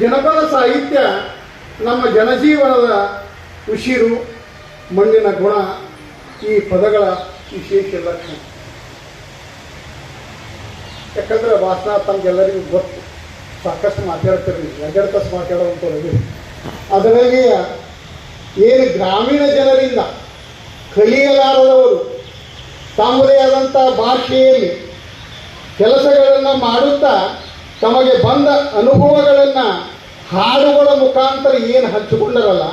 ಜನಪದ ಸಾಹಿತ್ಯ ನಮ್ಮ ಜನಜೀವನದ ಉಸಿರು, ಮಣ್ಣಿನ ಗುಣ, ಈ ಪದಗಳ ವಿಶೇಷ ಲಕ್ಷಣ. ಯಾಕಂದ್ರೆ ಭಾಷಣ ತಮ್ಗೆಲ್ಲರಿಗೂ ಗೊತ್ತು. ಸಾಕಷ್ಟು ಮಾತಾಡ್ತಿರಲಿ. ಎಗರ್ಕಸ್ ಮಾತಾಡುವಂಥದ್ದು ಅದರಲ್ಲಿ ಏನು ಗ್ರಾಮೀಣ ಜನರಿಂದ ಕಲಿಯಲಾರದವರು ತಮ್ಮದೇ ಆದಂಥ ಭಾಷೆಯಲ್ಲಿ ಕೆಲಸಗಳನ್ನು ಮಾಡುತ್ತಾ ತಮಗೆ ಬಂದ ಅನುಭವಗಳನ್ನು ಹಾಡುಗಳ ಮುಖಾಂತರ ಏನು ಹಂಚಿಕೊಂಡರಲ್ಲ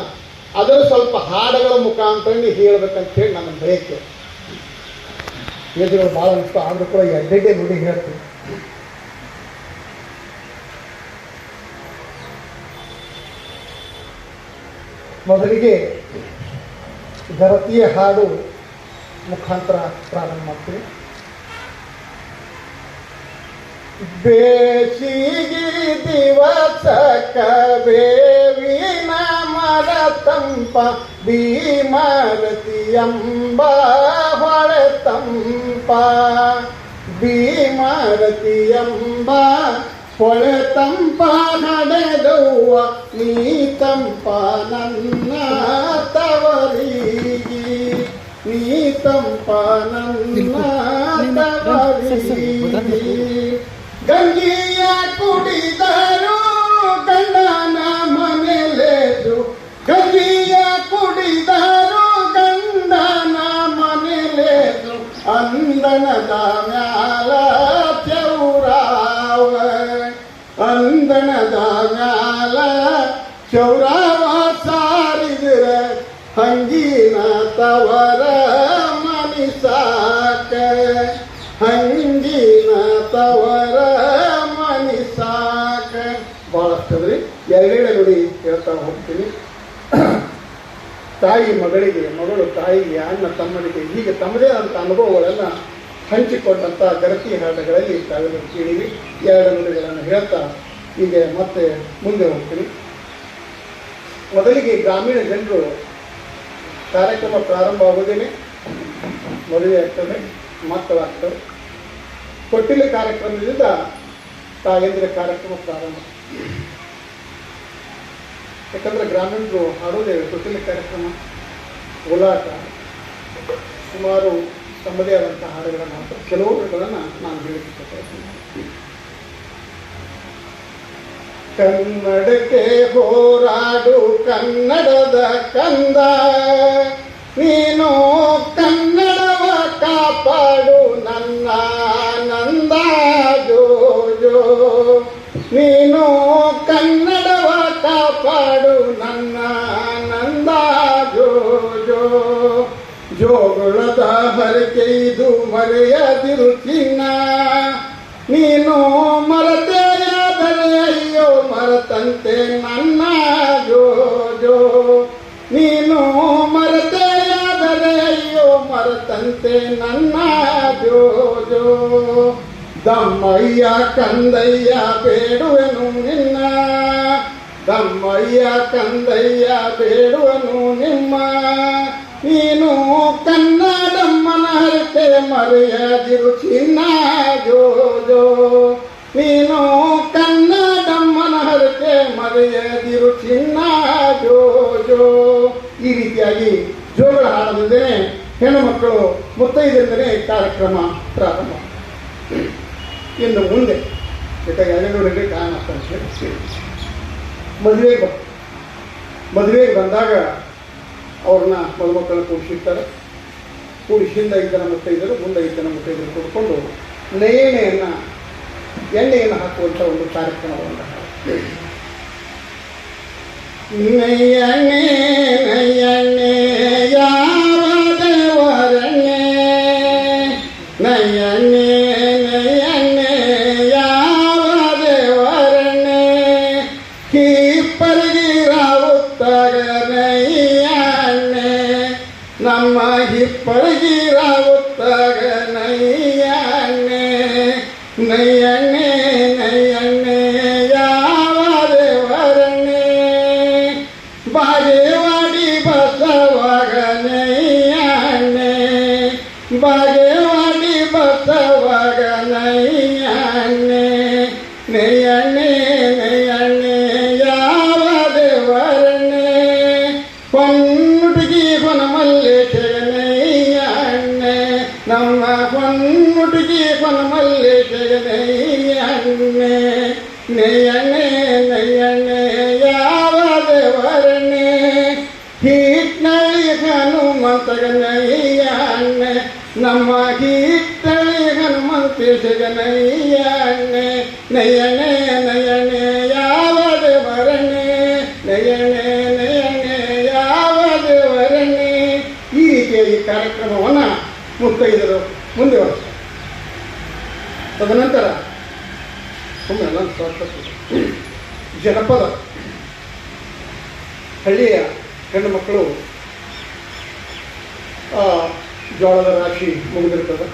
ಅದನ್ನು ಸ್ವಲ್ಪ ಹಾಡುಗಳ ಮುಖಾಂತರ ಹೇಳ್ಬೇಕಂತ ಹೇಳಿ ನನ್ನ ಬಯಕೆ. ಏಜುಗಳು ಭಾಳ ಇಷ್ಟ, ಆದರೂ ಕೂಡ ಎಡ್ಡೆಡ್ಡೆ ನುಡಿ ಹೇಳ್ತೀನಿ. ಮೊದಲಿಗೆ ಗರತಿಯ ಹಾಡು ಮುಖಾಂತರ ಪ್ರಾರಂಭ ಮಾಡ್ತೀನಿ. ಬೇಸಿಗೆ ದಿವಸ ಬೇವಿನ ಮರ ತಂಪ ಭೀಮರತಿ ಹೊಳ ಹೊಳೆತಂಪ ಭೀಮರತಿ ಹೊಳ ಹೊಳೆತಂಪ ನಡೆದವ್ವ ನೀ ತಂಪ ನನ್ನ ತವರಿಗೆ ನೀ ತಂಪ ನನ್ನ ತವರಿಗೆ ಗಂಗಿಯ ಕುಡಿದರು ಗಂಡನ ಮನೆಲೆದು ಗಂಗಿಯ ಕುಡಿದರು ಗಂಡನ ಮನೆಲೆದು ಅಂದನದ ಮ್ಯಾಲ ನುಡಿ ಹೇಳ್ತಾ ಹೋಗ್ತೀನಿ. ತಾಯಿ ಮಗಳಿಗೆ, ಮಗಳು ತಾಯಿಗೆ ಅನ್ನ ತಮ್ಮನಿಗೆ, ಹೀಗೆ ತಮ್ಮದೇ ಆದಂಥ ಅನುಭವಗಳನ್ನು ಹಂಚಿಕೊಂಡಂಥ ಗರತಿ ಹಾಡುಗಳಲ್ಲಿ ತಾವೆಲ್ಲರೂ ಕೇಳಿವಿ ಎರಡು ನುಡಿಗಳನ್ನು ಹೇಳ್ತಾ ಹೀಗೆ ಮತ್ತೆ ಮುಂದೆ ಹೋಗ್ತೀನಿ. ಮೊದಲಿಗೆ ಗ್ರಾಮೀಣ ಜನರು ಕಾರ್ಯಕ್ರಮ ಪ್ರಾರಂಭ ಆಗೋದೇನೆ? ಮದುವೆ ಆಗ್ತದೆ ಮಕ್ಕಳಾಗ್ತವೆ ಕೊಟ್ಟಿಲೆ ಕಾರ್ಯಕ್ರಮದಿಂದ ತಾಯಂದಿರ ಕಾರ್ಯಕ್ರಮ ಪ್ರಾರಂಭ. ಯಾಕಂದ್ರೆ ಗ್ರಾಮೀಣರು ಹಾಡೋದೇ ತೊಟ್ಟಿಲ ಕಾರ್ಯಕ್ರಮ ಓಲಾಟ ಸುಮಾರು ತಮ್ಮದೇ ಆದಂಥ ಹಾಡುಗಳನ್ನು ಹಾಡ್ತಾರೆ ಕೆಲವುಗಳನ್ನು ನಾನು ಹೇಳಿದ್ದೀನಿ ಕನ್ನಡಕ್ಕೆ ಹೋರಾಡು ಕನ್ನಡದ ಕಂದ, ನೀನು ಕನ್ನಡವ ಕಾಪಾಡು ನನ್ನ ನಂದ ಜೋ ಜೋ ನೀನು ಕನ್ನಡವ ಕಾಪಾಡು ನನ್ನ ನಂದ ಜೋ ಜೋಗುಳದ ಹರಕೆ ಇದು ಮರೆಯದಿರು ಚಿನ್ನ. ನೀನು ಮರತೆಯಾದರೆ ಅಯ್ಯೋ ಮರತಂತೆ ನನ್ನ ಜೋ ಜೋ ನೀನು ಮರತೆಯಾದರೆ ಅಯ್ಯೋ ಮರತಂತೆ ನನ್ನ ಜೋ ಜೋ ದಮ್ಮಯ್ಯ, ಕಂದಯ್ಯ ಬೇಡುವೆನು ನಿನ್ನ. ದಮ್ಮಯ್ಯ ಕಂದಯ್ಯ ಬೇಡುವನು ನಿಮ್ಮ. ನೀನು ಕನ್ನಡಮ್ಮನ ಹರಕೆ ಮರೆಯದಿರು ಚಿನ್ನ ಜೋ ಜೋ ನೀನು ಕನ್ನಡಮ್ಮನ ಹರಕೆ ಮರೆಯದಿರು ಚಿನ್ನ ಜೋ ಜೋ ಈ ರೀತಿಯಾಗಿ ಜೋಗಳ ಹಾಡದಿಂದಲೇ ಹೆಣ್ಣು ಮಕ್ಕಳು ಕಾರ್ಯಕ್ರಮ ಪ್ರಾರಂಭ. ಇನ್ನು ಮುಂದೆ ಜೊತೆಗೆ ಎರಡೆರಡು ಕಾರಣ ಮದುವೆಗೆ ಮದುವೆಗೆ ಬಂದಾಗ ಅವ್ರನ್ನ ಮದುಮಕ್ಕಳನ್ನ ಕೂಡಿಸಿರ್ತಾರೆ ಕೂಡಿಸಿಂದ ಐದು ಜನ ಮುತ್ತೈದರು ಮುಂದೆ ಐದು ಜನ ಮುತ್ತೈದರು ಕೂಡಿಕೊಂಡು ನೇಣೆಯನ್ನು ಎಣ್ಣೆಯನ್ನು ಹಾಕುವಂಥ ಒಂದು ಕಾರ್ಯಕ್ರಮವನ್ನು ನಯ್ಯಣ್ಣೆ ഇങ്ങോട്ട് ജീവനമല്ലേ ജഗനയ്യണ്ണേ നെയ്യണ്ണേ നെയ്യണ്ണേ യാവത് വരണേ ഹീറ്റ്നളി ഹനുമന്തകനയ്യണ്ണേ ನಮ್ಮ ಕೀರ್ತನೆ ಹನುಮಂತ ಜಗನಯ್ಯಣ್ಣೆ ನಯಣೆ ನಯಣೆ ಯಾವದ ವರಣೆ ನಯಣೆ ನಯಣೆ ಯಾವದ ವರಣೆ ಈ ರೀತಿಯ ಈ ಕಾರ್ಯಕ್ರಮವನ್ನು ಮುತ್ತೈದರು ಮುಂದುವರೆಸ ತದನಂತರ ಸುಮ್ಮನೆ. ಜನಪದ ಹಳ್ಳಿಯ ಹೆಣ್ಣು ಮಕ್ಕಳು ಜೋಳದ ರಾಶಿ ಮುಗಿದಿರ್ತದೆ.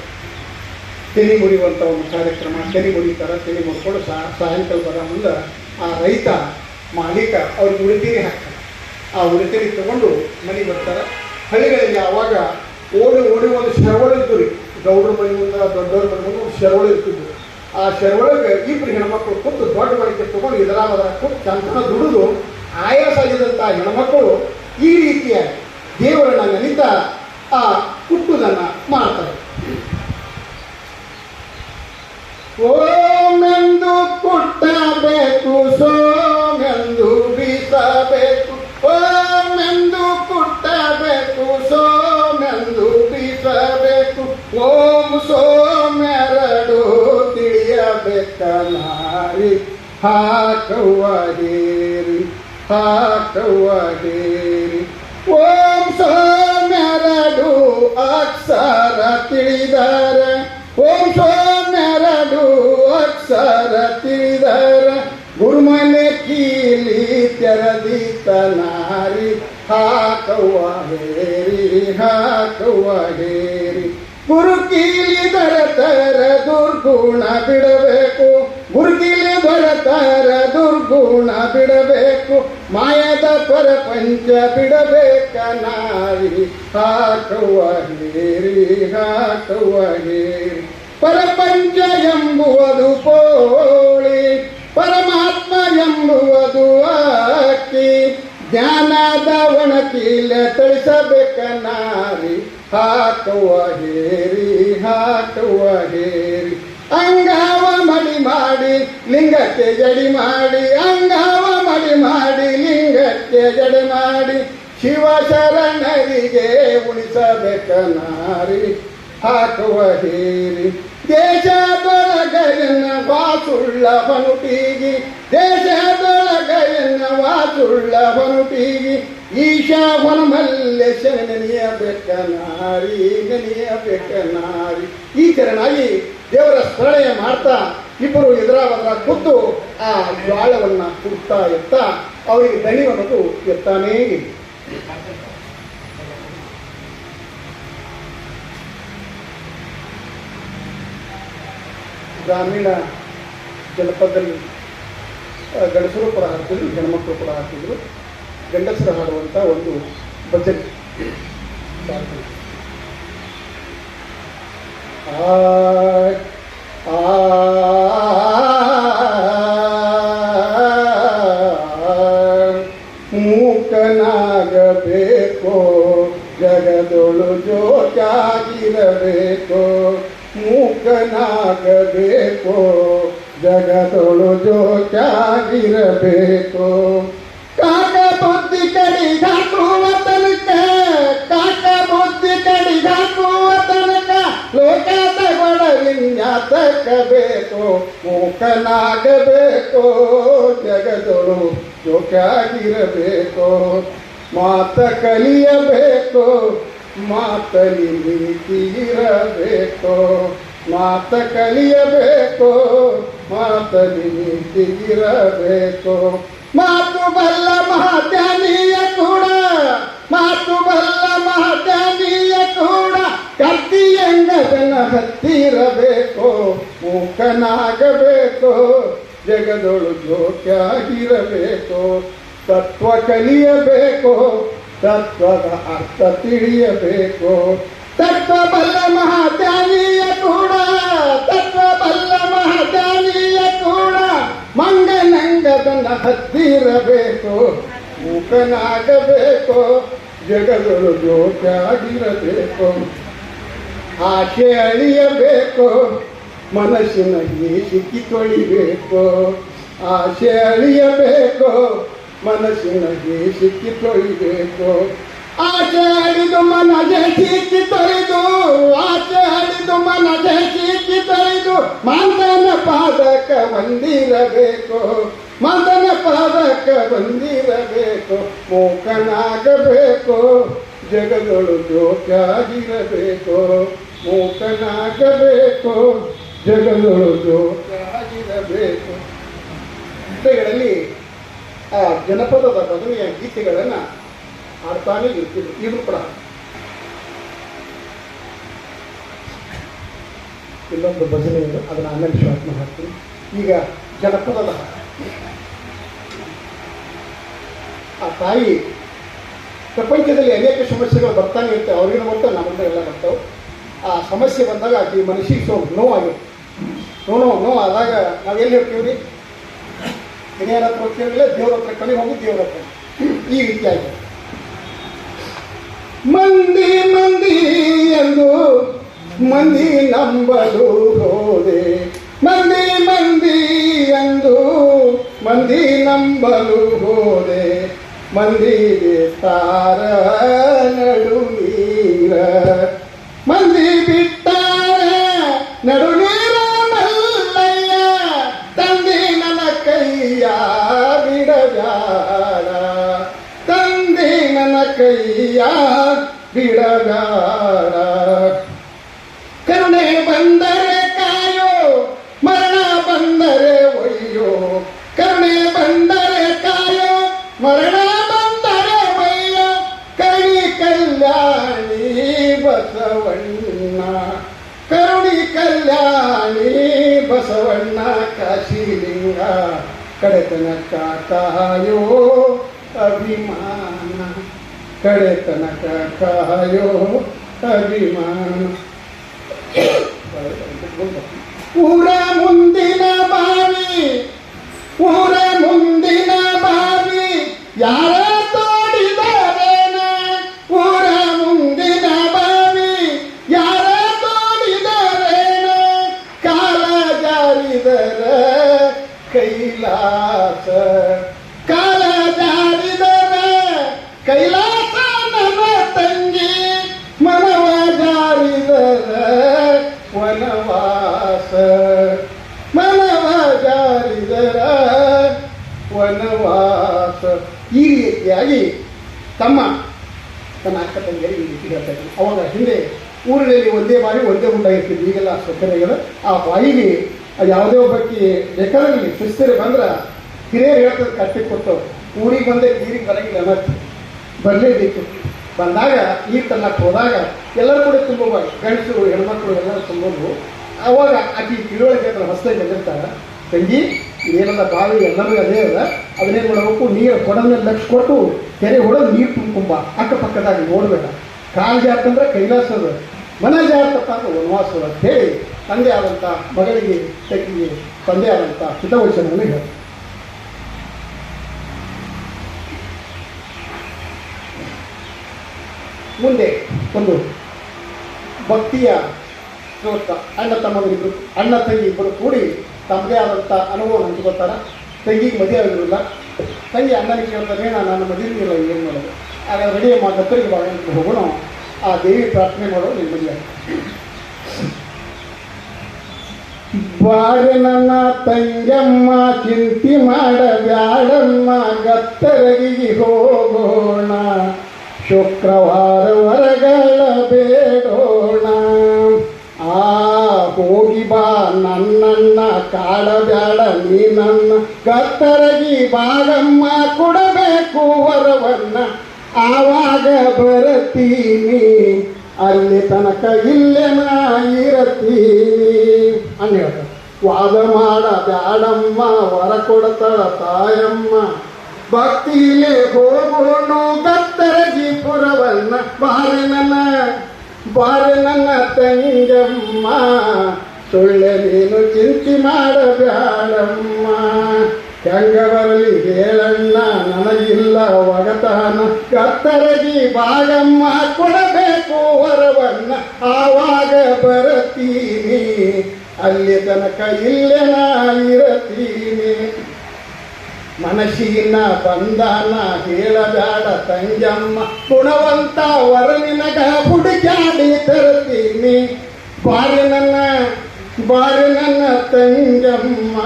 ತೆನಿ ಮುರಿಯುವಂಥ ಒಂದು ಕಾರ್ಯಕ್ರಮ, ತೆನಿ ಮುರಿತಾರೆ, ತೆನಿ ಮುರ್ಕೊಂಡು ಸಾಯಂಕಾಲ ಬರೋ ಮುಂದೆ ಆ ರೈತ ಮಾಲೀಕ ಅವ್ರಿಗೆ ಉಳಿತೀನಿ ಹಾಕ್ತಾರೆ ಆ ಉಳಿತೀನಿ ತಗೊಂಡು ಮನೆಗೆ ಬರ್ತಾರೆ. ಹಳ್ಳಿಗಳಲ್ಲಿ ಆವಾಗ ಓಡಿ ಓಡಿ ಒಂದು ಶರವಳ ಇತ್ತು ರೀ. ಗೌಡ್ರ ಮನೆಯಿಂದ ದೊಡ್ಡವ್ರ ಮನೆಯಿಂದ ಶರವಳ ಇರ್ತಿದ್ವು. ಆ ಶರವಳಿಗೆ ಇಬ್ಬರು ಹೆಣ್ಮಕ್ಳು ಕೂತು ದೊಡ್ಡ ಮಡಿಕೆ ತಗೊಂಡು ಇದರ ಕೂತು ಚಂತನ ದುಡಿದು ಆಯಾಸ ಆಗಿದಂಥ ಹೆಣ್ಮಕ್ಳು ಈ ರೀತಿಯ ದೇವರನ್ನ ನೆನೀತಾ ಆ ಕುಟ್ಟುದನ್ನ ಮಾಡ್ತಾರೆ. ಓಮೆಂದು ಕುಟ್ಟಬೇಕು ಸೋಮೆಂದು ಓಂ ಸೋಮೆರಡು ತಿಳಿಯಬೇಕ ನಾರಿ ಹಾಕುವ ಹೇರಿ ಹಾಕುವ ಹೇರಿ ಓಂ ಸೋಮೆರಡು ಅಕ್ಷರ ತಿಳಿದರೆ ಓಂ ಸೋಮೆರಡು ಅಕ್ಷರ ತಿಳಿದರ ಗುರುಮನೆ ಕೀಲಿ ತೆರದಿತ ನಾರಿ ಹಾಕುವ ಹೇರಿ ಹಾಕುವ ಹೇರಿ ಗುರು ದರತರ ತರ ದುರ್ಗುಣ ಬಿಡಬೇಕು. ಗುರುಕೀಲಿ ದರತರ ತರ ದುರ್ಗುಣ ಬಿಡಬೇಕು. ಮಾಯದ ಪರಪಂಚ ಬಿಡಬೇಕ ನಾರಿ, ಹಾಕುವ ಹೇರಿ ಹಾಕುವ ಪರಪಂಚ ಎಂಬುವುದು ಪೋಳಿ ಪರಮಾತ್ಮ ಎಂಬುವುದು ಅಕ್ಕಿ. ಜ್ಞಾನದ ಒಣಕೀಲ ತಿಳಿಸಬೇಕ ನಾರಿ ಹಾಕುವ ಹೇರಿ ಹಾಕುವ ಹೇರಿ. ಅಂಗಾವ ಮಡಿ ಮಾಡಿ, ಲಿಂಗಕ್ಕೆ ಜಡಿ ಮಾಡಿ. ಅಂಗಾವ ಮಡಿ ಮಾಡಿ, ಲಿಂಗಕ್ಕೆ ಜಡಿ ಮಾಡಿ. ಶಿವ ಶರಣರಿಗೆ ಉಳಿಸಬೇಕ ನಾರಿ. ಹಾಕುವ ಹೇರಿ ದೇಶದೊಳಗನ್ನ ವಾಸುಳ್ಳ ಬನುಟಿಗಿ ದೇಶದೊಳಗನ್ನ ವಾಸುಳ್ಳ ಬನುಟಿಗಿ ಈಶಾವನ ಶನಿಯ ಬೆಕ್ಕ ನಾರಿ ನೆನೆಯಬೇಕ ನಾರಿ. ಈ ಚರಣಾಗಿ ದೇವರ ಸ್ಮರಣೆ ಮಾಡ್ತಾ ಇಬ್ಬರು ಎದುರ ಬದರ ಕೂತು ಆ ಜ್ವಾಳವನ್ನ ಕುಡ್ತಾ ಎತ್ತ ಅವರಿಗೆ ದಣಿ ಎತ್ತಾನೇ ಎತ್ತಾನೇ ಗ್ರಾಮೀಣ ಜನಪದದಲ್ಲಿ ಗಂಡಸರು ಕೂಡ ಹಾಡ್ತಿದ್ರು ಹೆಣ್ಮಕ್ಳು ಕೂಡ ಹಾಡ್ತಿದ್ರು. ಗಂಡಸರು ಹಾಡುವಂಥ ಒಂದು ಭಜನೆ. ಆ ಮೂಕನಾಗಬೇಕು ಜಗದೊಳು ಜೋಚಾಗಿರಬೇಕು ಕಾಕ ಬುದ್ಧಿ ಕಡಿಗಾಕುವ ತನಕ ಕಾಕ ಬುದ್ಧಿ ಕಡಿಗಾಕುವ ತನಕ ಲೋಕದ ಗೊಡವಿನ್ಯಾತಕ್ಕಬೇಕು ಮೂಕನಾಗಬೇಕು ಜಗದೊಳು ಜೋಕಾಗಿರಬೇಕು ಮಾತ ಕಲಿಯಬೇಕು ಮಾತಲಿ ನೀತಿ ಇರಬೇಕು ಮಾತ ಕಲಿಯಬೇಕು ಮಾತಲಿ ನಿಂತಿಗಿರಬೇಕು. ಮಾತು ಬಲ್ಲ ಮಹಾಜ್ಞಾನಿಯ ಕೂಡ, ಮಾತು ಬಲ್ಲ ಮಹಾಜ್ಞಾನಿಯ ಕೂಡ ಕರ್ತಿಯಂಗದನ ಹತ್ತಿರಬೇಕು, ಮೂಕನಾಗಬೇಕು, ಜಗದೊಳು ಜೋಕ್ಯಾಗಿರಬೇಕು ತತ್ವ ಕಲಿಯಬೇಕು, ತತ್ವದ ಅರ್ಥ ತಿಳಿಯಬೇಕು. ತತ್ವ ಬಲ್ಲ ಮಹಾಜ್ಞಾನಿಯ ಕೂಡ. ತತ್ವ ಬಲ್ಲ ಮಹಾಜ್ಞಾನಿಯ ಕೂಡ ಮಂಗನಂಗದನ ಹತ್ತಿರಬೇಕು, ಮೂಕನಾಗಬೇಕು, ಜಗಗಳು ಜೋಕಾಗಿರಬೇಕು. ಆಶೆ ಅಳಿಯಬೇಕು ಮನಸ್ಸಿನಲ್ಲಿ ಸಿಕ್ಕಿ ತೊಳಿಬೇಕು. ಆಸೆ ಅಳಿಯಬೇಕು ಮನಸ್ಸಿನಲ್ಲಿ ಸಿಕ್ಕಿ ತೊಳಿಬೇಕು ಹಿಡಿದು ಅಳಿದು ಮನಜೆ ತೊರೆದು ಆಚೆ ಹಿಡಿದು ಅಳಿದು ಮನಜೆ ತೊರೆದು ಮಂದನ ಪಾದಕ ಬಂದಿರಬೇಕು ಮಂದನ ಪಾದಕ ಬಂದಿರಬೇಕು, ಮೂಕನಾಗಬೇಕು, ಜಗದೊಳು ಜೋಕಾಗಿರಬೇಕು, ಮೂಕನಾಗಬೇಕು, ಜಗದೊಳು ಜೋಕಾಗಿರಬೇಕು. ಗೀತೆಗಳಲ್ಲಿ ಆ ಜನಪದದ ಬದನೆಯ ಗೀತೆಗಳನ್ನು ಹಾಡ್ತಾನೆ ಇರ್ತಿದ್ರು ಈಗಲೂ ಕೂಡ ಇನ್ನೊಂದು ಭಜನೆ ಇದೆ. ಅದನ್ನು ಆಮೇಲೆ ಶಾರ್ಟ್ ಹಾಕ್ತೀನಿ. ಈಗ ಜನಪದದ ಆ ತಾಯಿ ಪ್ರಪಂಚದಲ್ಲಿ ಅನೇಕ ಸಮಸ್ಯೆಗಳು ಬರ್ತಾನೆ ಇರುತ್ತೆ. ಅವ್ರಿಗೂ ಬರ್ತವೆ ನಮ್ಮಂತ ಎಲ್ಲ ಬರ್ತವೆ. ಆ ಸಮಸ್ಯೆ ಬಂದಾಗ ಆಕೆ ಮನಸ್ಸಿಗೆ ಸ್ವಲ್ಪ ನೋವಾಗಿರುತ್ತೆ ನೋ ನೋ ನೋ ಆದಾಗ ನಾವು ಎಲ್ಲಿ ಹೋಗ್ತೀವಿ ಹಿರಿಯರ ಹತ್ರ ಹೋಗ್ತೀವಿ ದೇವ್ರ ಹತ್ರ ಕಡೆ ಹೋಗಿ ದೇವ್ರ ಹತ್ರ. ಈ ರೀತಿಯಾಗಿ ಮಂದಿ ಮಂದಿ ಎಂದು ಮಂದಿ ನಂಬಲು ಹೋದೆ. ಮಂದಿ ಮಂದಿ ಎಂದು ಮಂದಿ ನಂಬಲು ಹೋದೆ. ಮಂದಿ ತಾರ ನಡು ಕೈಯ ಬಿಡಗಾಡ ಕರುಣೆ ಬಂದರೆ ಕಾಯೋ ಮರಣ ಬಂದರೆ ಒಯ್ಯೋ ಕರುಣೆ ಬಂದರೆ ಕಾಯೋ ಮರಣ ಬಂದರೆ ಒಯ್ಯೋ ಕರುಣಿ ಕಲ್ಯಾಣಿ ಬಸವಣ್ಣ ಕರುಣಿ ಕಲ್ಯಾಣಿ ಬಸವಣ್ಣ ಕಾಶಿಲಿಂಗ ಕಡೆತನಕ ಕಾಯೋ ಅಭಿಮಾನ ಕಡೆತನಕ ಕಾಯೋ ಅಭಿಮಾನ. ಊರ ಮುಂದಿನ ಬಾವಿ, ಊರ ಮುಂದಿನ ಬಾವಿ, ಯಾರ ತೋಡಿದರೇನ? ಊರ ಮುಂದಿನ ಬಾವಿ, ಯಾರ ತೋಡಿದರೇನ? ಕಾಲ ಜಾರಿದರ ಕೈಲಾಸ. ವನವಾಸ ಮನವ ಜಾರಿದರ ವನವಾಸ. ಈ ರೀತಿಯಾಗಿ ತಮ್ಮ, ತನ್ನ ಅಕ್ಕ ತಂಗಿಯರಿಗೆ ಈ ರೀತಿ ಹೇಳ್ತಾ ಅವಾಗ ಹಿಂದೆ ಊರಿನಲ್ಲಿ ಒಂದೇ ಬಾರಿ ಒಂದೇ ಉಂಟಾಗಿರ್ತಿದ್ವಿ ಈಗೆಲ್ಲ ಸೌಕರ್ಯಗಳು. ಆ ಬಾಯಿಗೆ ಯಾವುದೇ ಒಬ್ಬಕ್ಕೆ ಬೇಕಾದಲ್ಲಿ ಸುಸ್ಥಿರ ಬಂದ್ರೆ ಹಿರಿಯರು ಹೇಳ್ತದೆ ಕಟ್ಟಿ ಕೊಟ್ಟು ಊರಿಗೆ ಬಂದೇ ನೀರಿಗೆ ಬರಂಗಿಲ್ಲ ಮತ್ತೆ ಬರಲೇಬೇಕು. ಬಂದಾಗ, ಈ ತನ್ನಕ್ಕೆ ಹೋದಾಗ ಎಲ್ಲರೂ ಕೂಡ ತುಂಬ ಗಂಡಸರು, ಹೆಣ್ಮಕ್ಳು ಎಲ್ಲರೂ ತುಂಬೋದು ಅವಾಗ ಆಕೆ ತಿಳುವಳಿಕೆ ಅದರ ಹೊಸದಾಗಿ ಬಂದಿರ್ತಾರೆ. ತಂಗಿ ಏನಲ್ಲ ಬಾವಿ ಎಲ್ಲರೂ ಅದೇ ಅಲ್ಲ ಅದನ್ನೇನು ಮಾಡಬೇಕು ನೀರು ಕೊಡನ್ನ ಲಕ್ಷ ಕೊಟ್ಟು ಕೆರೆ ಹೊಡೆದು ನೀರು ತುಂಬ್ಕೊಂಬ ಅಕ್ಕಪಕ್ಕದಾಗ ನೋಡಬೇಡ. ಕಾಲು ಜಾತಂದ್ರೆ ಕೈಲಾಸದ ಮನ ಜಾತಪ್ಪ ಅಂತ ವನವಾಸ ಅಂತ ಹೇಳಿ, ತಂದೆ ಆದಂಥ ಮಗಳಿಗೆ, ತಂಗಿಗೆ ತಂದೆ ಆದಂಥ ಹಿತವಚನವನ್ನು ಹೇಳಿ ಮುಂದೆ ಒಂದು ಭಕ್ತಿಯ ಶ್ರೋತ, ಅಣ್ಣ ತಮ್ಮಗಳಿಬ್ಬರು ಅಣ್ಣ ತಂಗಿ ಇಬ್ಬರು ಕೂಡಿ ತಮ್ಮದೇ ಆದಂಥ ಅನುಭವ ಹಂಚ್ಕೊತಾರ ತಂಗಿಗೆ ಮದುವೆ ಆಗಿರಲಿಲ್ಲ ತಂಗಿ ಅಣ್ಣನಿಗೆ ಕೇಳ್ತಾರೆ ನಾನು ನನ್ನ ಮದುವೆ ಇಲ್ಲ ಏನು ಮಾಡೋದು? ಆಗ ರೆಡಿ ಮಾಡಿ ದತ್ತರಿಗೆ ಬಾಳ ಅಂತ ಹೋಗೋಣ. ಆ ದೇವಿ ಪ್ರಾರ್ಥನೆ ಮಾಡೋದು ನಿಮ್ಮ ಮದುವೆ. ಬಾರೆ ನನ್ನ ತಂಗಮ್ಮ ಚಿಂತಿ ಮಾಡ ಬ್ಯಾಡಮ್ಮ ಗತ್ತರಗಿಗೆ ಹೋಗೋಣ. ಶುಕ್ರವಾರ ವರಗಳ ಬೇಡೋಣ ಆ, ಹೋಗಿ ಬಾ, ನನ್ನನ್ನ ಕಾಡಬ್ಯಾಡ ನೀ ನನ್ನ ಕತ್ತರಗಿ ಬಾಗಮ್ಮ ಕೊಡಬೇಕು ವರವನ್ನ. ಆವಾಗ ಬರತೀನಿ, ಅಲ್ಲಿ ತನಕ ಇಲ್ಲೇ ಇರತೀನಿ. ಅಂತ ವಾದ ಮಾಡ, ಬ್ಯಾಡಮ್ಮ, ವರ ಕೊಡ್ತಾಳ ತಾಯಮ್ಮ. ಭಕ್ತಿಲೇ ಹೋಗೋಣ ಗತ್ತರಗಿ ಪುರವನ್ನ ಬಾರೆ ನನ್ನ ಬಾರೆ ನನ್ನ ತಂಗಮ್ಮ ಸುಳ್ಳೆ ನೀನು ಚಿಂತೆ ಮಾಡಬ್ಯಾಳಮ್ಮ ಹೆಂಗ ಬರಲಿ ಹೇಳಣ್ಣ, ನನಗಿಲ್ಲ ಒಗತಾನ. ಕತ್ತರಗಿ ಬಾಗಮ್ಮ ಕೊಡಬೇಕು ವರವನ್ನ. ಆವಾಗ ಬರತೀನಿ. ಅಲ್ಲಿ ತನಕ ಇಲ್ಲೇ ನಾ ಇರತೀನಿ. ಮನಸ್ಸಿನ ಬಂಧನ ಹೇಳಬೇಡ ತಂಜಮ್ಮ. ಗುಣವಂತ ವರನಿನ ಹುಡುಕಾಡಿ ತರುತ್ತೀನಿ. ಬಾರಿ ನನ್ನ ಬಾರಿ ನನ್ನ ತಂಜಮ್ಮ.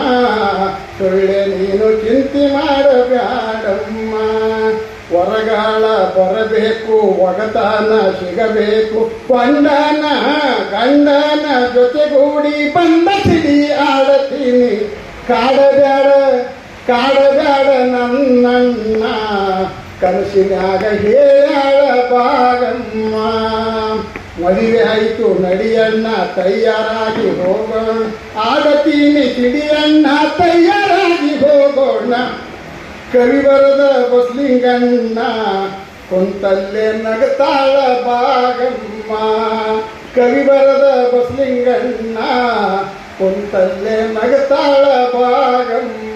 ಸೊಳ್ಳೆ ನೀನು ಚಿಂತೆ ಮಾಡಬೇಡಮ್ಮ. ಹೊರಗಾಳ ಬರಬೇಕು, ಒಗತಾನ ಸಿಗಬೇಕು. ಗಂಡನ ಗಂಡನ ಜೊತೆಗೂಡಿ ಬಂದ ಸಿಡಿ ಆಡತೀನಿ. ಕಾಡಬೇಡ ಕಾಡಬೇಡ ನನ್ನಣ್ಣ, ಕನಸಿನಾಗ ಹೇಳ ಬಾಗಮ್ಮ. ಮದುವೆ ಆಯಿತು, ನಡಿಯಣ್ಣ, ತಯಾರಾಗಿ ಹೋಗೋಣ. ಆಗತೀನಿ ಸಿಡಿಯಣ್ಣ ತಯಾರಾಗಿ ಹೋಗೋಣ. ಕವಿ ಬರದ ಬಸ್ಲಿಂಗಣ್ಣ, ಕುಂತಲ್ಲೇ ನಗತಾಳ ಬಾಗಮ್ಮ. ಕವಿ ಬರದ ಬಸ್ಲಿಂಗಣ್ಣ, ಕುಂತಲ್ಲೇ ನಗತಾಳ ಬಾಗಮ್ಮ.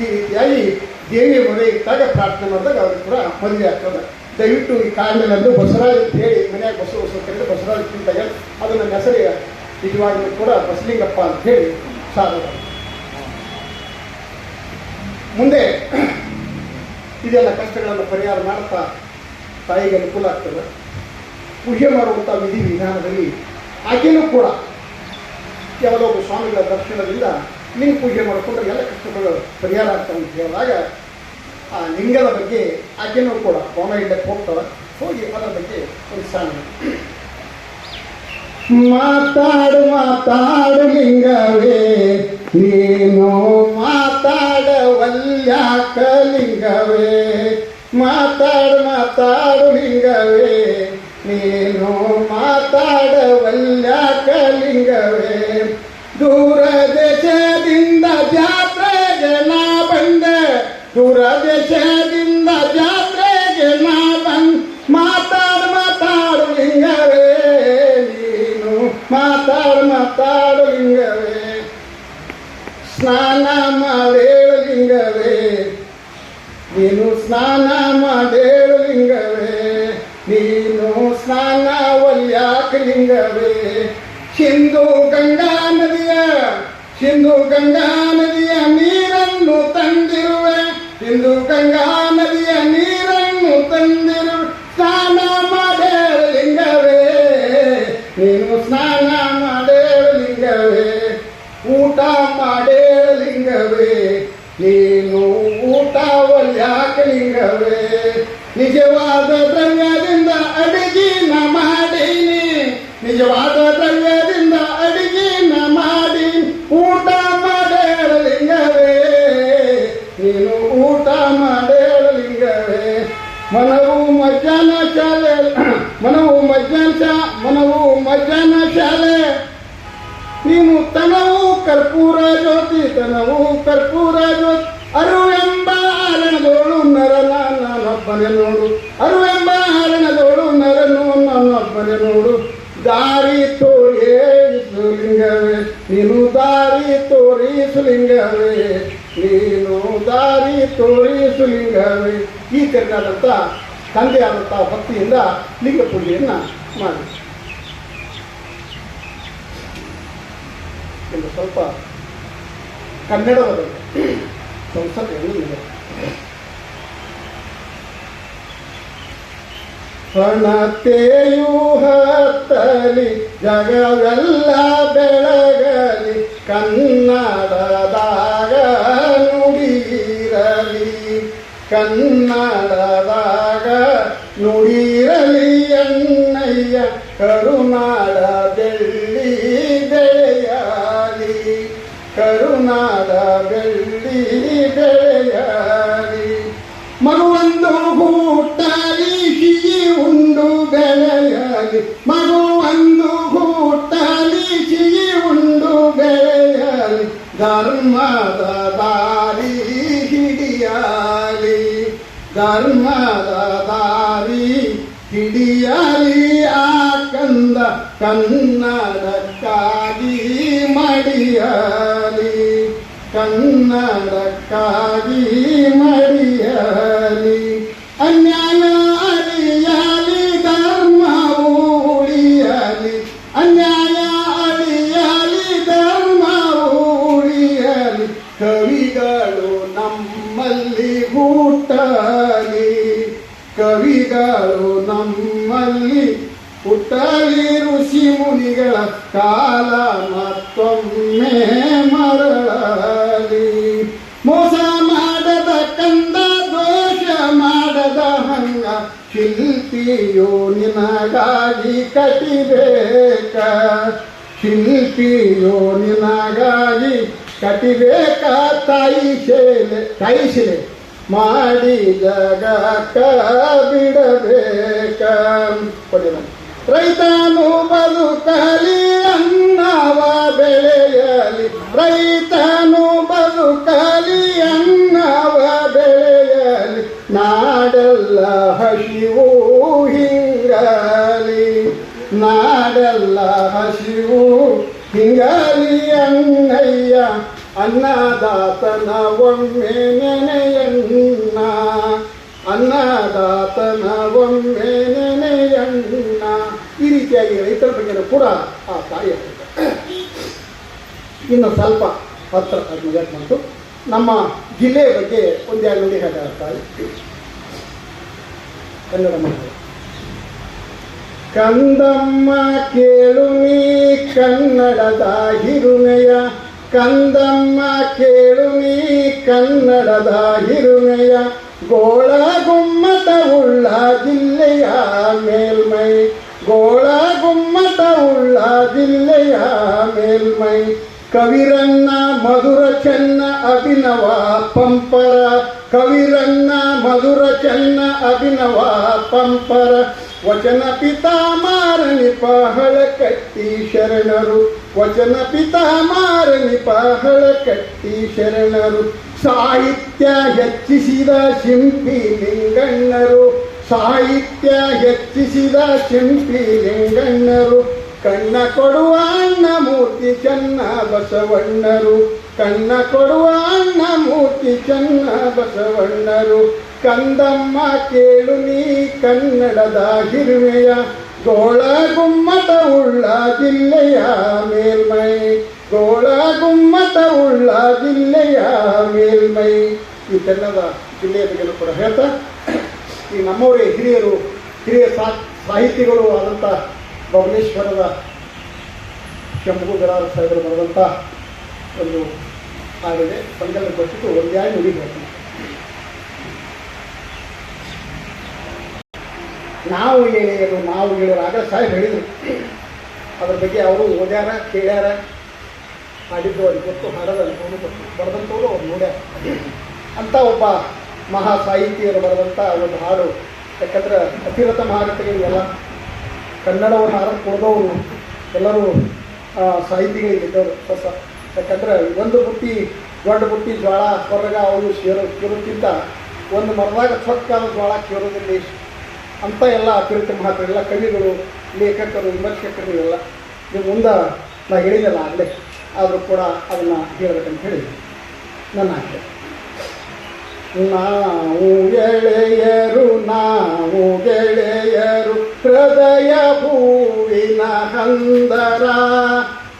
ಈ ರೀತಿಯಾಗಿ ದೇವಿಯ ಮನೆ ಇದ್ದಾಗ ಪ್ರಾರ್ಥನೆ ಮಾಡಿದಾಗ ಅವ್ರಿಗೆ ಕೂಡ ಮದುವೆ ಆಗ್ತದೆ. ದಯವಿಟ್ಟು ಈ ಕಾರಣದಂದು ಬಸವರಾಜ್ ಅಂತ ಹೇಳಿ, ಮನೆಯಾಗ ಬಸವ ಬಸವ ಕರೆದು ಬಸವರಾಜ್ ತಿಂತಾಗ ಅದು ನನ್ನ ಹೆಸರಿಗೆ ಕೂಡ ಬಸಲಿಂಗಪ್ಪ ಅಂತ ಹೇಳಿ ಸಾಧು ಮುಂದೆ ಇದೆಲ್ಲ ಕಷ್ಟಗಳನ್ನು ಪರಿಹಾರ ಮಾಡ್ತಾ ತಾಯಿಗೆ ಅನುಕೂಲ ಆಗ್ತದೆ. ಪೂಜೆ ಮಾಡುವಂಥ ವಿಧಿ ವಿಧಾನದಲ್ಲಿ ಆಕೆಯೂ ಕೂಡ ಯಾವುದೋ ಸ್ವಾಮಿಗಳ ದರ್ಶನದಿಂದ ಲಿಂಗ ಪೂಜೆ ಮಾಡಿಕೊಂಡ್ರೆ ಎಲ್ಲ ಕಷ್ಟಗಳು ಪರಿಹಾರ ಆಗ್ತವೆ ಅಂತ ಹೇಳಿದಾಗ ಆ ಲಿಂಗದ ಬಗ್ಗೆ ಆಕೆನೂ ಕೂಡ ಕೋಣ ಇಲ್ಲಕ್ಕೆ ಹೋಗ್ತಾಳೆ. ಹೋಗಿ ಅದರ ಬಗ್ಗೆ ಒಂದು ಸಾಂಗ್ ಮಾತಾಡು ಮಾತಾಡು ಲಿಂಗವೇ. ನೀನು ಮಾತಾಡವಲ್ಯಾಕ ಲಿಂಗವೇ? ಮಾತಾಡು ಮಾತಾಡು ಲಿಂಗವೇ. ನೀನು ಮಾತಾಡವಲ್ಯಾಕ ಲಿಂಗವೇ? ದೂರ ದೇಶದಿಂದ ಜಾತ್ರೆಗೆ ನಾ ಮಾತಾಡ, ಮಾತಾಡು ಮಾತಾಡು ಲಿಂಗವೇ, ನೀನು ಮಾತಾಡು ಮಾತಾಡು ಲಿಂಗವೇ. ಸ್ನಾನ ಮಾಡೇಳು ಲಿಂಗವೇ, ನೀನು ಸ್ನಾನ ಮಾಡೇಳು ಲಿಂಗವೇ. ನೀನು ಸ್ನಾನ ಒಲ್ಯಾಕ ಲಿಂಗವೇ. ಸಿಂಧು ಗಂಗಾ ನದಿಯ ಸಿಂಧು ಗಂಗಾ ನದಿಯ ನೀರನ್ನು ತಂದಿರುವೆ ಸಿಂಧು ಗಂಗಾ ನದಿಯ ನೀರನ್ನು ತಂದಿರು. ಸ್ನಾನ ಮಾಡೇಳು ಲಿಂಗವೇ, ನೀನು ಸ್ನಾನ ಮಾಡೇಳು ಲಿಂಗವೇ, ಊಟ ಮಾಡೇಳು ಲಿಂಗವೇ, ನೀನು ಊಟ ಒಲ್ಯಾಕ ಲಿಂಗವೇ. ನಿಜವಾದ ದ್ರವ್ಯದಿಂದ ಕರ್ಪೂರ ಜ್ಯೋತಿ, ತನವು ಕರ್ಪೂರ ಜ್ಯೋತಿ. ಅರುವೆಂಬಾ ಹರಣದೋಳು ನರನ ನಾನೊಬ್ಬನೇ ನೋಡು. ಅರುವೆಂಬ ಆರಣದೋಳು ನರನು ನಾನೊಬ್ಬನೇ ನೋಡು. ದಾರಿ ತೋರಿಸು ಸುಲಿಂಗವೇ ನೀನು ದಾರಿ ತೋರಿ ಸುಲಿಂಗವೇ ನೀನು ದಾರಿ ತೋರಿ ಸುಲಿಂಗವೇ ಈ ತೆರನಾದಂಥ ತಂದೆಯಾದಂಥ ಭಕ್ತಿಯಿಂದ ಲಿಂಗ ಪೂಜೆಯನ್ನು ಮಾಡಿ. ಸ್ವಲ್ಪ ಕನ್ನಡದ ಬಗ್ಗೆ ಸಂಸದೆಯನ್ನು ಇದೆ. ಪ್ರಣತೆಯು ಹತ್ತಲಿ ಜಗವೆಲ್ಲ ಬೆಳಗಲಿ ಕನ್ನಡದಾಗ ನುಡಿರಲಿ ಕನ್ನಡದಾಗ ನುಡಿರಲಿ ಅಣ್ಣಯ್ಯ ಕರುನಾಡ ಕರುನಾಡ ಬೆಳ್ಳಿ ಬೆಳೆಯಲಿ ಮಗುವೊಂದು ಹುಟ್ಟಲಿ ಸಿಹಿ ಉಂಡು ಬೆಳೆಯಲಿ ಮಗುವೊಂದು ಹುಟ್ಟಲಿ ಸಿಹಿ ಉಂಡು ಬೆಳೆಯಲಿ ಧರ್ಮದ ದಾರಿ ಹಿಡಿಯಲಿ ಧರ್ಮದ ದಾರಿ ಹಿಡಿಯಲಿ ಆ ಕಂದ ಕನ್ನಡಕ್ಕಾಗಿ ಮಡಿಯಲಿ ಕನ್ನಡಕ್ಕಾಗಿ ಮಡಿಯಲಿ ಅನ್ಯಾಯ ಅಳಿಯಲಿ ಧರ್ಮವು ಉಳಿಯಲಿ ಅನ್ಯಾಯ ಅಳಿಯಲಿ ಧರ್ಮವು ಉಳಿಯಲಿ ಕವಿಗಳು ನಮ್ಮಲ್ಲಿ ನಮ್ಮಲ್ಲಿ ಹುಟ್ಟಲಿ ಕವಿಗಳು ನಮ್ಮಲ್ಲಿ ಹುಟ್ಟಲಿ ಋಷಿ ಮುನಿಗಳ ಕಾಲ ಮತ್ತೊಮ್ಮೆ ಮರಳಲಿ ಶಿಲ್ಪಿಯು ನಿನಗಾಗಿ ಕಟಿಬೇಕ ಶಿಲ್ಪಿಯು ನಿನಗಾಗಿ ಕಟಿಬೇಕ ತಾಯಿ ಶೇಲೆ ತಾಯಿ ಶಿಲೆ ಮಾಡಿ ಜಗಕ್ಕ ಬಿಡಬೇಕ ಕೊಡಿಲ್ಲ ರೈತನು ಬದುಕಲಿ ಅನ್ನವ ಬೆಳೆಯಲಿ ರೈತನು ಬದುಕಲಿ ಅನ್ನವ ಬೆಳೆಯಲಿ ನಾಡೆಲ್ಲ ಹಸಿವು ಹಿಂಗಾಲಿ, ನಾಡೆಲ್ಲ ಹಸಿವು ಹಿಂಗಾಲಿ ಅನ್ನಯ್ಯ ಅನ್ನದಾತನ ಒಮ್ಮೆ ನೆನೆಯನ್ನ ಅನ್ನದಾತನ ಒಮ್ಮೆ ನೆನೆಯನ್ನ ಈ ರೀತಿಯಾಗಿ ರೈತರ ಬಗ್ಗೆ ಕೂಡ ಆ ತಾಯಿ ಇನ್ನು ಸ್ವಲ್ಪ ಹತ್ರ ಬಂತು ನಮ್ಮ ಜಿಲ್ಲೆಯ ಬಗ್ಗೆ ಒಂದೆರಡು ನುಡಿ ಹೇಳ್ತಾರೆ ತಾಯಿ ಕನ್ನಡ ಮಕ್ಕಳು ಕಂದಮ್ಮ ಕೇಳು ನೀ ಕನ್ನಡದ ಹಿರುಮೆಯ. ಕಂದಮ್ಮ ಕೇಳು ನೀ ಕನ್ನಡದ ಹಿರುಮೆಯ. ಗೋಳ ಗುಮ್ಮಟವುಳ್ಳ ಜಿಲ್ಲೆಯ ಮೇಲ್ಮೈ. ಗೋಳ ಗುಮ್ಮಟವುಳ್ಳ ಜಿಲ್ಲೆಯ ಮೇಲ್ಮೈ. ಕವಿರನ್ನ ಮಧುರ ಚೆನ್ನ ಅಭಿನವ ಪಂಪರ. ಕವಿರನ್ನ ಮಧುರ ಚೆನ್ನ ಅಭಿನವ ಪಂಪರ. ವಚನ ಪಿತಾ ಮಾರನಿ ಪಹಳ ಕಟ್ಟಿ ಶರಣರು. ವಚನ ಪಿತಾ ಮಾರನಿ ಪಹಳ ಕಟ್ಟಿ ಶರಣರು. ಸಾಹಿತ್ಯ ಹೆಚ್ಚಿಸಿದ ಶಿಂಪಿ ಲಿಂಗಣ್ಣರು. ಸಾಹಿತ್ಯ ಹೆಚ್ಚಿಸಿದ ಶಿಂಪಿ ಲಿಂಗಣ್ಣರು. ಕಣ್ಣ ಕೊಡುವ ಅಣ್ಣ ಮೂರ್ತಿ ಚೆನ್ನ ಬಸವಣ್ಣರು. ಕಣ್ಣ ಕೊಡುವ ಅಣ್ಣ ಮೂರ್ತಿ ಚೆನ್ನ ಬಸವಣ್ಣರು. ಕಂದಮ್ಮ ಕೇಳು ನೀ ಕನ್ನಡದ ಹಿರಿಮೆಯ. ಗೋಳ ಗುಮ್ಮಟ ಉಳ್ಳ ಜಿಲ್ಲೆಯ ಮೇಲ್ಮೈ. ಗೋಳ ಗುಮ್ಮಟ ಉಳ್ಳ ಜಿಲ್ಲೆಯ ಮೇಲ್ಮೈ. ಈ ಚೆನ್ನದ ಜಿಲ್ಲೆಯ ಬಗ್ಗೆ ಕೂಡ ಹೇಳ್ತಾ, ಈ ನಮ್ಮವರೇ ಹಿರಿಯರು, ಹಿರಿಯ ಸಾಹಿತಿಗಳು ಆದಂಥ ಬಬಲೇಶ್ವರದ ಕೆಂಪು ಗರಾರ ಸಾಹೇಬರು ಬರೆದಂಥ ಒಂದು ಹಾಡಿದೆ. ಸಂಕಲ್ಪ ಕೊಟ್ಟಿದ್ದು ಒಂದೇ ಉಳಿಬೇಕು ನಾವು ಏನು ನಾವು ಗೆಳೆಯರು ಆಗ ಸಾಹೇಬ್ ಹೇಳಿದರು. ಅದ್ರ ಬಗ್ಗೆ ಅವರು ಓದ್ಯಾರ, ಕೇಳ್ಯಾರ. ಹಾಡಿದ್ದು ಅಲ್ಲಿ ಗೊತ್ತು, ಹಾಡದ ಅನುಭವ ಗೊತ್ತು. ಬರೆದಂಥವ್ರು ಅವ್ರು ನೋಡ್ಯಾರ. ಅಂತ ಒಬ್ಬ ಮಹಾ ಸಾಹಿತಿಯರು ಬರೆದಂಥ ಒಂದು ಹಾಡು. ಯಾಕಂದ್ರೆ ಅತಿರಥ ಮಹಾರಥಿಗಳಿಗೆಲ್ಲ ಕನ್ನಡವನ್ನು ಆರ ಕೊಡದವರು ಎಲ್ಲರೂ ಆ, ಸಾಹಿತಿಗಳಿಗಿದ್ದವರು ಹೊಸ. ಯಾಕಂದರೆ ಒಂದು ಬುಟ್ಟಿ ದೊಡ್ಡ ಬುಟ್ಟಿ ಜ್ವಾಳ ಹೊರಗ ಅವು ಸೇರೋ ಕೇರೋಕ್ಕಿಂತ ಒಂದು ಮರದಾಗ ಚೊಕ್ಕಾದ ಜ್ವಾಳ ಕೇರೋದಿಲ್ಲ ಅಂತ ಎಲ್ಲ ಅತಿರಿಕ್ತ ಮಾತಾಡಿಲ್ಲ ಕವಿಗಳು ಲೇಖಕರು ವಿಮರ್ಶಕರು ಎಲ್ಲ ನೀವು ಮುಂದೆ ನಾ ಹೇಳಿದಲ್ಲ ಆಗಲೇ. ಆದರೂ ಕೂಡ ಅದನ್ನು ಹೇಳಬೇಕಂತ ಹೇಳಿ ನನ್ನ ಆಸೆ ನಾವು ಗೆಳೆಯರು ನಾವು ಗೆಳೆಯರು ಹೃದಯ ಹೂವಿನ ಹಂದರ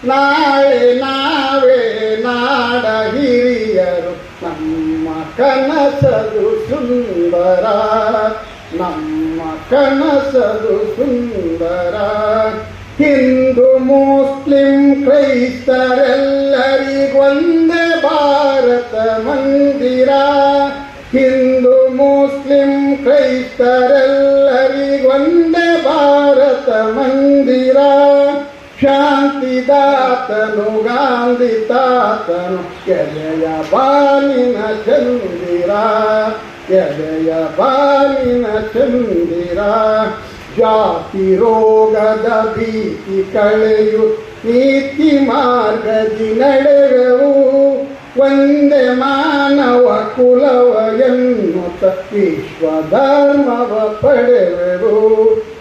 ನಾಳೆ ನಾವೇ ನಾಡ ಹಿರಿಯರು ನಮ್ಮ ಕನಸದು ಸುಂದರ ನಮ್ಮ ಕನಸದು ಸುಂದರ ಹಿಂದೂ ಮುಸ್ಲಿಂ ಕ್ರೈಸ್ತರೆಲ್ಲರಿಗೊಂದೇ ಶಾಂತಿದಾತನು ಗಾಂಧಿತಾತನು ಎದೆಯ ಬಾಲಿನ ಚಂದಿರ ಎದೆಯ ಬಾಲಿನ ಚಂದಿರ. ಜಾತಿ ರೋಗದ ಭೀತಿ ಕಳೆಯು, ನೀತಿ ಮಾರ್ಗದಿ ನಡೆಯವು. ಒಂದೇ ಮಾನವ ಕುಲವ ಎನ್ನುತ್ತ ವಿಶ್ವ ಧರ್ಮವ ಪಡೆವೆವು.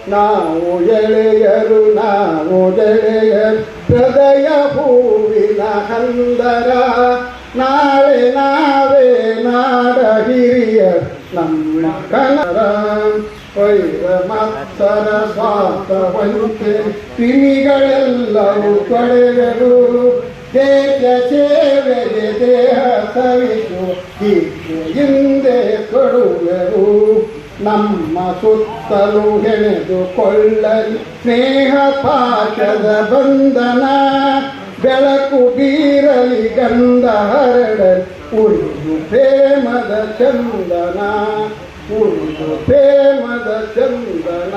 ನಾವು ಎಳೆಯರು ನಾವು ಗೆಳೆಯರು ಹೃದಯ ಹೂವಿನ ಹಂದರ ನಾಳೆ ನಾವೇ ನಾಡ ಹಿರಿಯರು ನಮ್ಮ ಕನರ ವೈರ ಮತ್ಸರ ಸ್ವಾರ್ಥವಂತೆ ಕ್ರಿಮಿಗಳೆಲ್ಲವೂ ತೊಡೆದರು ದೇಶ ಸೇವೆಗೆ ದೇಹ ಸವಿಸು ದೀಕ್ಷೆ ಹಿಂದೆ ಕೊಡುವೆವು ನಮ್ಮ ಸುತ್ತಲೂ ಹೆಣೆದುಕೊಳ್ಳಲಿ ಸ್ನೇಹ ಪಾಶದ ಬಂಧನ, ಬೆಳಕು ಬೀರಲಿ ಗಂಧ ಹರಡಲಿ ಉಳಿದು ಪ್ರೇಮದ ಚಂದನ ಉಳಿದು ಪ್ರೇಮದ ಚಂದನ.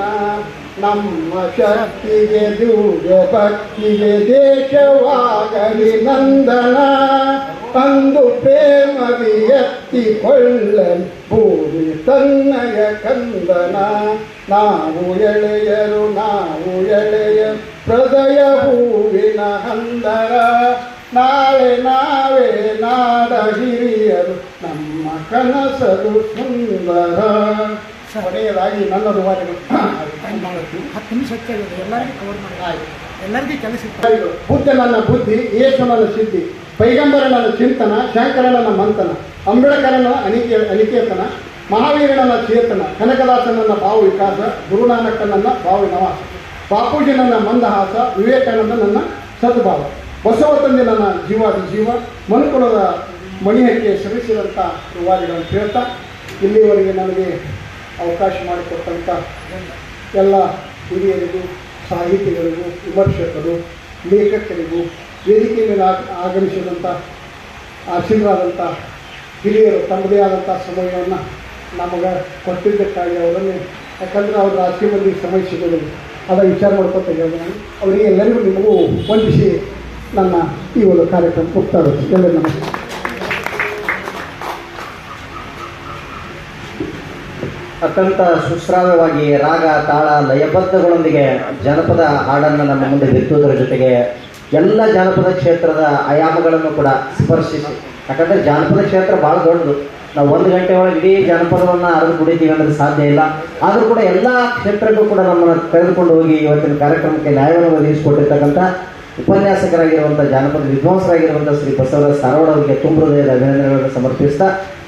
ನಮ್ಮ ಶಕ್ತಿಗೆ ದೂರ ಭಕ್ತಿಗೆ ದೇಶವಾಗಲಿ ನಂದನ. ಅಂದು ಪ್ರೇಮವಿ ಎತ್ತಿಕೊಳ್ಳಲಿ ಭೂಮಿ ತನ್ನಯ ಕಂದನ. ನಾವು ಎಳೆಯರು ನಾವು ಎಳೆಯ ಹೃದಯ ಹೂವಿನ ಹಂದರ. ನಾಳೆ ನಾವೇ ನಾಡ ಹಿರಿಯರು ನಮ್ಮ ಕನಸರು ಸುಂದರ. ಕೊನೆಯದಾಗಿ ನನ್ನ ದುವಾರಿಗಳು ಹತ್ತು ನಿಮಿಷಕ್ಕೆ ಎಲ್ಲರಿಗೂ ಕವರ್ ಮಾಡಿ. ಎಲ್ಲರಿಗೂ ಕೆಲಸ ಬುದ್ಧಿ ಬುದ್ಧ ನನ್ನ ಬುದ್ಧಿ ಏಷ್ಟು ನನ್ನ ಸಿದ್ಧಿ. ಪೈಗಂಬರ ನನ್ನ ಚಿಂತನ ಶಂಕರ ನನ್ನ ಮಂಥನ ಅಂಬೇಡ್ಕರನ ಅನಿಕೆ ಅನಿಕೇತನ, ಮಹಾವೀರನನ್ನ ಚೇತನ, ಕನಕದಾಸನನ್ನ ಭಾವ ವಿಕಾಸ, ಗುರುನಾನಕನನ್ನ ಭಾವ ನವಾಸ ಬಾಪೂಜಿ ನನ್ನ ಮಂದಹಾಸ, ವಿವೇಕಾನಂದ ನನ್ನ ಸದ್ಭಾವ ಬಸವ ತಂದೆ ನನ್ನ ಜೀವಾದಿ ಜೀವ, ಮನುಕುಲದ ಮಣಿಹಕ್ಕೆ ಶ್ರಮಿಸಿದಂಥ ರುವಾರಿಗಳನ್ನು ಕೇಳ್ತಾ, ಇಲ್ಲಿವರೆಗೆ ನನಗೆ ಅವಕಾಶ ಮಾಡಿಕೊಟ್ಟಂಥ ಎಲ್ಲ ಹಿರಿಯರಿಗೂ, ಸಾಹಿತಿಗಳಿಗೂ, ವಿಮರ್ಶಕರು, ಲೇಖಕರಿಗೂ ವೇದಿಕೆ ಮೇಲೆ ಆಗ- ಆಗಮಿಸಿದಂಥ ಆಶೀರ್ವಾದಂಥ ಹಿರಿಯರು, ತಮ್ಮದೇ ಆದಂಥ ಸಮಯವನ್ನು ನಮಗೆ ಕೊಟ್ಟಿದ್ದಕ್ಕಾಗಿ ಅವರನ್ನು, ಯಾಕಂದರೆ ಅವ್ರ ರಾಜಕೀಯ ಸಮಯ ಸಿಗೋದಿಲ್ಲ. ಅದರ ವಿಚಾರ ಮಾಡ್ಕೊತ ಅವರಿಗೆ ಎಲ್ಲರಿಗೂ ನಿಮಗೂ ವಂದಿಸಿ ನನ್ನ ಈ ಒಂದು ಕಾರ್ಯಕ್ರಮ ಮುಕ್ತಾಯ ಎಲ್ಲರಿಗೂ ನಮಸ್ಕಾರ. ಅತ್ಯಂತ ಸುಶ್ರಾವ್ಯವಾಗಿ ರಾಗ, ತಾಳ, ಲಯಬದ್ಧಗಳೊಂದಿಗೆ ಜನಪದ ಹಾಡನ್ನು ನಮ್ಮ ಮುಂದೆ ಬಿತ್ತುವುದರ ಜೊತೆಗೆ ಎಲ್ಲ ಜಾನಪದ ಕ್ಷೇತ್ರದ ಆಯಾಮಗಳನ್ನು ಕೂಡ ಸ್ಪರ್ಶಿಸಿ. ಯಾಕಂದರೆ ಜಾನಪದ ಕ್ಷೇತ್ರ ಭಾಳ ದೊಡ್ಡದು. ನಾವು ಒಂದು ಗಂಟೆ ಒಳಗೆ ಇಡೀ ಜಾನಪದವನ್ನು ಅರಿದು ಕುಡಿತೀವಿ ಅಂದರೆ ಸಾಧ್ಯ ಇಲ್ಲ. ಆದರೂ ಕೂಡ ಎಲ್ಲ ಕ್ಷೇತ್ರಕ್ಕೂ ಕೂಡ ನಮ್ಮನ್ನು ಕರೆದುಕೊಂಡು ಹೋಗಿ ಇವತ್ತಿನ ಕಾರ್ಯಕ್ರಮಕ್ಕೆ ನ್ಯಾಯವನ್ನು ಒದಗಿಸಿಕೊಟ್ಟಿರ್ತಕ್ಕಂಥ ಉಪನ್ಯಾಸಕರಾಗಿರುವಂಥ ಜಾನಪದ ವಿದ್ವಾಂಸರಾಗಿರುವಂಥ ಶ್ರೀ ಬಸವರಾಜ ಸಾರವಾಡ ಅವರಿಗೆ ತುಂಬ ಹೃದಯದ ಅಭಿನಂದನೆಗಳನ್ನು ಸಮರ್ಪಿಸ್ತಾ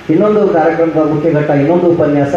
ಇನ್ನೊಂದು ಕಾರ್ಯಕ್ರಮದ ಮುಖ್ಯ ಘಟ್ಟ ಇನ್ನೊಂದು ಉಪನ್ಯಾಸ.